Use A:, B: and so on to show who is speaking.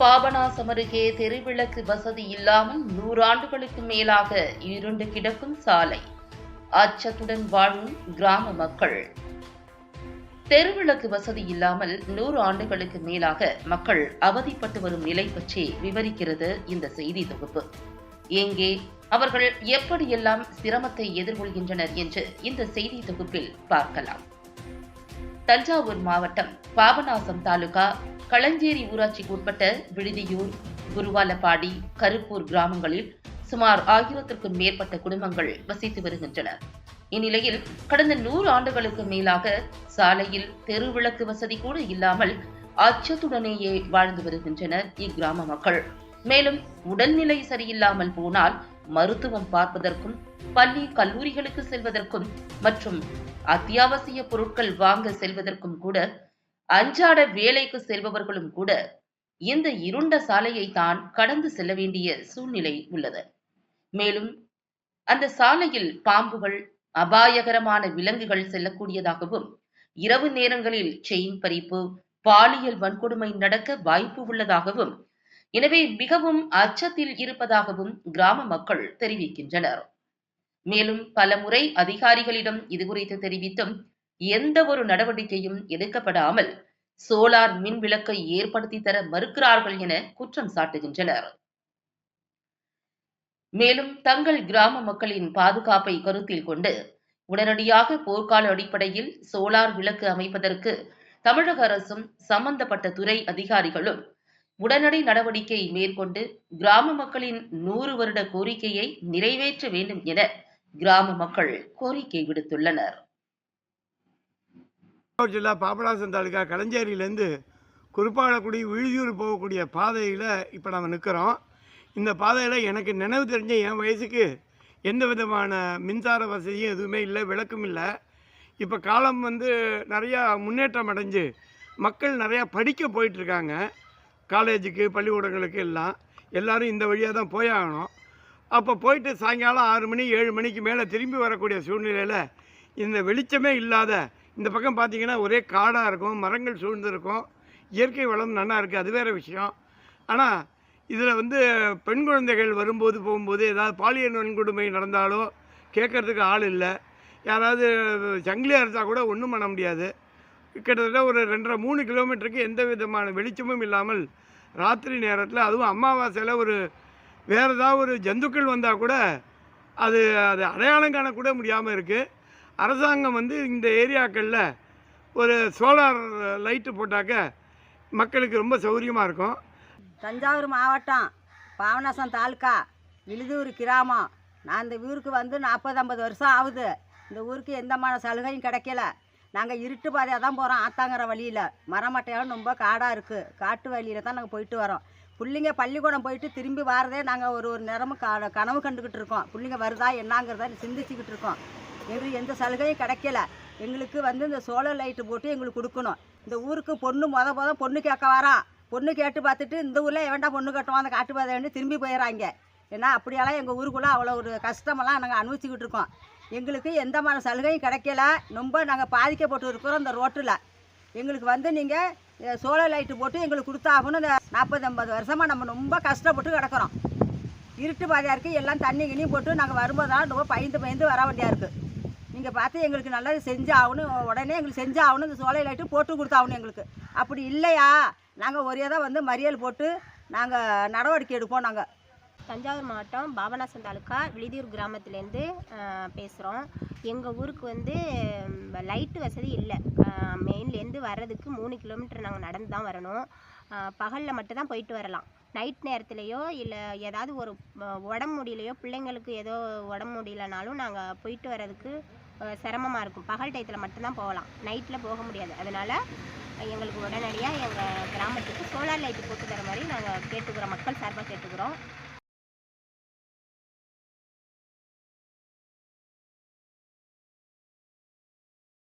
A: பாபநாசம் அருகே தெருவிளக்கு வசதி இல்லாமல் நூறாண்டுகளுக்கு மேலாக இருண்டு கிடக்கும் சாலை. அச்சத்துடன் வாழும் கிராம மக்கள். தெருவிளக்கு வசதி இல்லாமல் நூறு ஆண்டுகளுக்கு மேலாக மக்கள் அவதிப்பட்டு வரும் நிலை பற்றி விவரிக்கிறது இந்த செய்தி தொகுப்பு. எங்கே அவர்கள் எப்படியெல்லாம் சிரமத்தை எதிர்கொள்கின்றனர் என்று இந்த செய்தி தொகுப்பில் பார்க்கலாம். தஞ்சாவூர் மாவட்டம் பாபநாசம் தாலுகா களஞ்சேரி ஊராட்சிக்கு உட்பட்ட விடுதியூர் குருவாலப்பாடி கருப்பூர் கிராமங்களில் சுமார் ஆயிரத்திற்கும் மேற்பட்ட குடும்பங்கள் வசித்து வருகின்றன இந்நிலையில் கடந்த நூறு ஆண்டுகளுக்கு மேலாக சாலையில் தெருவிளக்கு வசதி கூட இல்லாமல் அச்சத்துடனேயே வாழ்ந்து வருகின்றனர் இக்கிராம மக்கள். மேலும் உடல்நிலை சரியில்லாமல் போனால் மருத்துவம் பார்ப்பதற்கும் பள்ளி கல்லூரிகளுக்கு செல்வதற்கும் மற்றும் அத்தியாவசிய பொருட்கள் வாங்க செல்வதற்கும் கூட அன்றாட வேலைக்கு செல்பவர்களும் கூட இந்த இருண்ட சாலையை தான் கடந்து செல்ல வேண்டிய சூழ்நிலை உள்ளது. மேலும் அந்த சாலையில் பாம்புகள் அபாயகரமான விலங்குகள் செல்லக்கூடியதாகவும் இரவு நேரங்களில் செயின் பறிப்பு பாலியல் வன்கொடுமை நடக்க வாய்ப்பு உள்ளதாகவும் எனவே மிகவும் அச்சத்தில் இருப்பதாகவும் கிராம மக்கள் தெரிவிக்கின்றனர். மேலும் பலமுறை அதிகாரிகளிடம் இதுகுறித்து தெரிவித்தும் எந்த ஒரு நடவடிக்கையும் எடுக்கப்படாமல் சோலார் மின் விளக்கை ஏற்படுத்தி தர மறுக்கிறார்கள் என குற்றம் சாட்டுகின்றனர். மேலும் தங்கள் கிராம மக்களின் பாதுகாப்பை கருத்தில் கொண்டு உடனடியாக போர்க்கால அடிப்படையில் சோலார் விளக்கு அமைப்பதற்கு தமிழக அரசும் சம்பந்தப்பட்ட துறை அதிகாரிகளும் உடனடி நடவடிக்கை மேற்கொண்டு கிராம மக்களின் நூறு வருட கோரிக்கையை நிறைவேற்ற வேண்டும் என கிராம மக்கள் கோரிக்கை விடுத்துள்ளனர்.
B: தஞ்சாவூர் ஜில்லா பாபநாசம் தாலுக்கா களஞ்சேரியிலேருந்து குறிப்பாளக்குடி விழுதியூர் போகக்கூடிய பாதையில் இப்போ நம்ம நிற்கிறோம் இந்த பாதையில் எனக்கு நினைவு தெரிஞ்ச என் வயசுக்கு எந்த விதமான மின்சார வசதியும் எதுவுமே இல்லை விளக்கும் இல்லை. இப்போ காலம் வந்து நிறையா முன்னேற்றம் அடைஞ்சு மக்கள் நிறையா படிக்க போயிட்டுருக்காங்க. காலேஜுக்கு பள்ளிக்கூடங்களுக்கு எல்லாம். எல்லோரும் இந்த வழியாக தான் போயாகணும் அப்போ போயிட்டு சாயங்காலம் ஆறு மணி ஏழு மணிக்கு மேலே திரும்பி வரக்கூடிய சூழ்நிலையில் இந்த வெளிச்சமே இல்லாத இந்த பக்கம் பார்த்தீங்கன்னா ஒரே காடாக இருக்கும் மரங்கள் சூழ்ந்து இருக்கும் இயற்கை வளம் நல்லா இருக்குது அது வேறு விஷயம். ஆனால் இதில் வந்து பெண் குழந்தைகள் வரும்போது போகும்போது ஏதாவது பாலியல் வன்கொடுமை நடந்தாலோ கேட்கறதுக்கு ஆள் இல்லை. யாராவது சங்கிலியாக இருந்தால் கூட ஒன்றும் பண்ண முடியாது. கிட்டத்தட்ட ஒரு ரெண்டரை மூணு கிலோமீட்டருக்கு எந்த விதமான வெளிச்சமும் இல்லாமல் ராத்திரி நேரத்தில் அதுவும் அமாவாசையில் ஒரு வேறு ஏதாவது ஒரு ஜந்துக்கள் வந்தால் கூட அது அது அடையாளம் காணக்கூட முடியாமல் இருக்குது அரசாங்கம் வந்து இந்த ஏரியாக்களில் ஒரு சோலார் லைட்டு போட்டாக்க மக்களுக்கு ரொம்ப சௌகரியமாக இருக்கும்.
C: தஞ்சாவூர் மாவட்டம் பாவனாசம் தாலுக்கா விழுதூர் கிராமம். நான் இந்த ஊருக்கு வந்து நாற்பது ஐம்பது வருஷம் ஆகுது. இந்த ஊருக்கு எந்தமான சலுகையும் கிடைக்கல. நாங்கள் இருட்டு பாதையாக தான் போகிறோம் ஆத்தாங்கிற வழியில். மரமட்டையாலும் ரொம்ப காடாக இருக்குது காட்டு வழியில் தான் நாங்கள் போயிட்டு வரோம். பிள்ளைங்க பள்ளிக்கூடம் போயிட்டு திரும்பி வரதே நாங்கள் ஒரு ஒரு நேரமும் க கனவு கண்டுக்கிட்டு இருக்கோம். பிள்ளைங்க வருதா என்னங்கிறத சிந்திச்சுக்கிட்டு இருக்கோம். எங்களுக்கு எந்த சலுகையும் கிடைக்கல. எங்களுக்கு வந்து இந்த சோலார் லைட்டு போட்டு எங்களுக்கு கொடுக்கணும். இந்த ஊருக்கு பொண்ணு மொத மொத பொண்ணு கேட்க வரா. பொண்ணு கேட்டு பார்த்துட்டு இந்த ஊரில் எவன்டா பொண்ணு கட்டுவோம் அந்த காட்டு பாதைன்னு திரும்பி போயிடறாங்க ஏன்னா அப்படியெல்லாம் எங்கள் ஊருக்குள்ளே அவ்வளோ ஒரு கஷ்டமெல்லாம் நாங்கள் அனுபவிச்சுக்கிட்டு இருக்கோம். எங்களுக்கு எந்த மாதிரி சலுகையும் கிடைக்கல. ரொம்ப நாங்கள் பாதிக்கப்பட்டு இருக்கிறோம் இந்த ரோட்டில். எங்களுக்கு வந்து நீங்கள் சோலார் லைட்டு போட்டு எங்களுக்கு கொடுத்தாகணும். இந்த நாற்பது ஐம்பது வருஷமாக நம்ம ரொம்ப கஷ்டப்பட்டு கிடக்கிறோம். இருட்டு பாதையாக இருக்குது எல்லாம் தண்ணி கிண்ணி போட்டு நாங்கள் வரும்போதெல்லாம் ரொம்ப பயந்து பயந்து வர வேண்டியா இருக்குது நீங்கள் பார்த்து எங்களுக்கு நல்லது செஞ்சு ஆகணும் உடனே எங்களுக்கு செஞ்சு ஆகணும் இந்த சோலை லைட்டு போட்டு கொடுத்தாகணும் எங்களுக்கு. அப்படி இல்லையா? நாங்கள் ஒரே தான் வந்து மறியல் போட்டு நாங்கள் நடவடிக்கை எடுப்போம் நாங்கள்
D: தஞ்சாவூர் மாவட்டம் பாபநாசம் தாலுக்கா விழுதியூர் கிராமத்துலேருந்து பேசுகிறோம் எங்கள் ஊருக்கு வந்து லைட்டு வசதி இல்லை. மெயின்லேருந்து வர்றதுக்கு மூணு கிலோமீட்டர் நாங்கள் நடந்து தான் வரணும். பகலில் மட்டும்தான் போயிட்டு வரலாம். நைட் நேரத்துலையோ இல்லை ஏதாவது ஒரு உடம்பு முடியலையோ பிள்ளைங்களுக்கு ஏதோ உடம்பு முடியலனாலும் நாங்கள் போயிட்டு வர்றதுக்கு சிரமமாக இருக்கும். பகல் டயத்தில் மட்டும்தான் போகலாம். நைட்டில் போக முடியாது. அதனால் எங்களுக்கு உடனடியாக எங்கள் கிராமத்துக்கு சோலார் லைட்டு போட்டு தர மாதிரி நாங்கள் கேட்டுக்கிறோம். மக்கள் சார்பாக கேட்டுக்கிறோம்.